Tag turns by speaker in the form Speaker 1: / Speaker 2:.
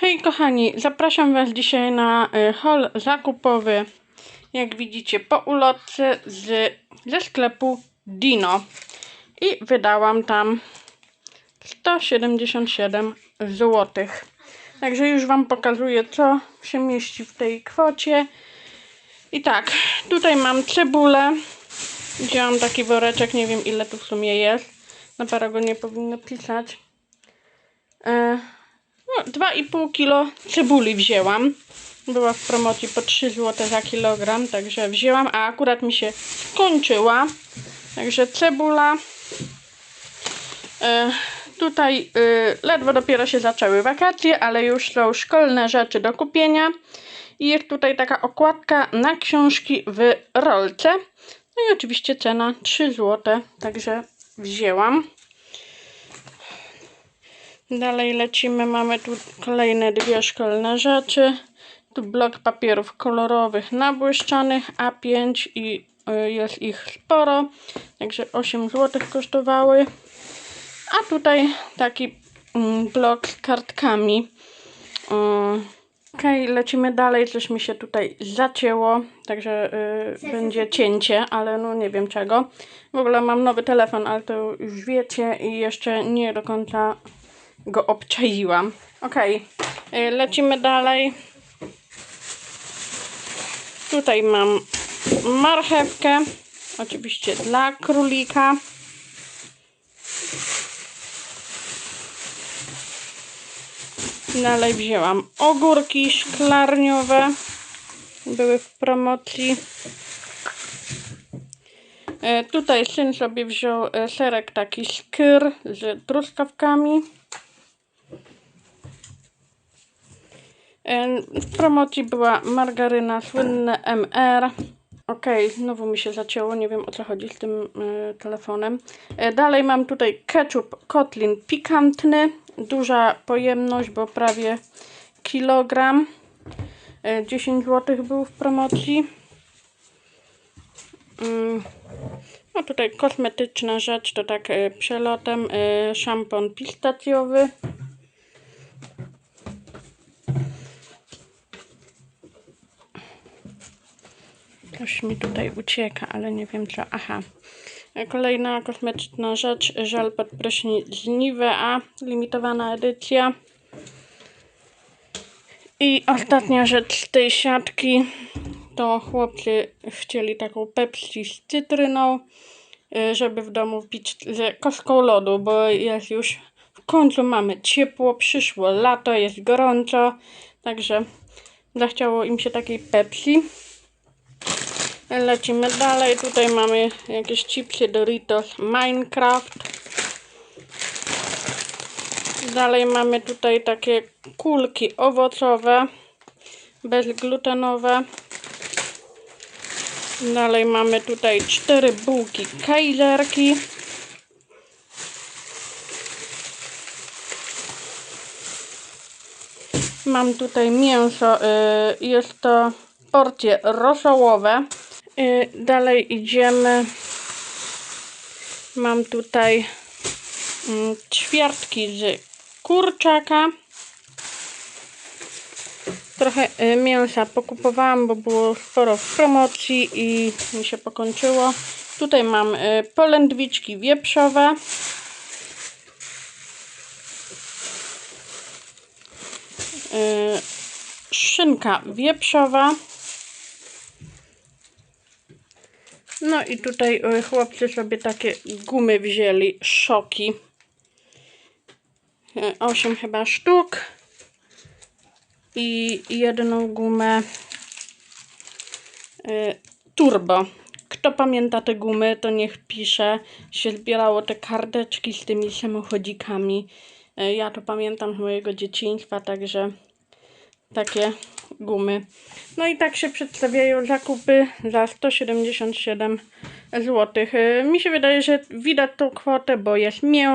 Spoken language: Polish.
Speaker 1: Hej kochani, zapraszam Was dzisiaj na y, haul zakupowy, jak widzicie po ulotce z, ze sklepu Dino i wydałam tam 177 zł. Także już Wam pokazuję co się mieści w tej kwocie. I tak, tutaj mam cebulę, wzięłam taki woreczek, nie wiem ile tu w sumie jest, na paragonie nie powinno pisać. E, no, 2,5 kg cebuli wzięłam. Była w promocji po 3 zł za kilogram, także wzięłam, a akurat mi się skończyła. Także cebula. E, tutaj e, ledwo dopiero się zaczęły wakacje, ale już są szkolne rzeczy do kupienia. I jest tutaj taka okładka na książki w rolce. No i oczywiście cena 3 zł, także wzięłam. Dalej lecimy, mamy tu kolejne dwie szkolne rzeczy. Tu blok papierów kolorowych nabłyszczanych A5 i y, jest ich sporo, także 8 zł kosztowały. A tutaj taki mm, blok z kartkami. Ok, lecimy dalej, coś mi się tutaj zacięło, także y, będzie cięcie, ale no nie wiem czego. W ogóle mam nowy telefon, ale to już wiecie i jeszcze nie do końca go obczaiłam. Ok, lecimy dalej. Tutaj mam marchewkę, oczywiście dla królika. Dalej wzięłam ogórki szklarniowe. Były w promocji. E, Tutaj syn sobie wziął e, serek taki skyr z truskawkami. E, W promocji była margaryna słynne MR. Ok, znowu mi się zacięło, nie wiem o co chodzi z tym e, telefonem. E, dalej mam tutaj ketchup Kotlin pikantny. Duża pojemność, bo prawie kilogram. E, 10 zł był w promocji. Mm. No tutaj kosmetyczna rzecz, to tak e, przelotem. E, szampon pistacjowy. Coś mi tutaj ucieka, ale nie wiem co. Aha. Kolejna kosmetyczna rzecz, żel pod prysznic z Nivea, limitowana edycja. I ostatnia rzecz z tej siatki, to chłopcy chcieli taką Pepsi z cytryną, y, żeby w domu pić z kostką lodu, bo jest już w końcu mamy ciepło, przyszło lato, jest gorąco, także zachciało im się takiej Pepsi. Lecimy dalej. Tutaj mamy jakieś chipsy Doritos Minecraft. Dalej mamy tutaj takie kulki owocowe, bezglutenowe. Dalej mamy tutaj cztery bułki kajzerki. Mam tutaj mięso, y, jest to porcje rosołowe. Y, Dalej idziemy. Mam tutaj mm, ćwiartki z kurczaka. Trochę y, mięsa pokupowałam, bo było sporo w promocji i mi się pokończyło. Tutaj mam y, polędwiczki wieprzowe. Szynka wieprzowa. No i tutaj y, chłopcy sobie takie gumy wzięli, szoki. 8 chyba sztuk. I jedną gumę y, turbo. Kto pamięta te gumy, to niech pisze. Się zbierało te karteczki z tymi samochodzikami. Ja to pamiętam z mojego dzieciństwa, także takie gumy. No i tak się przedstawiają zakupy za 177 zł. Mi się wydaje, że widać tą kwotę, bo jest mięso,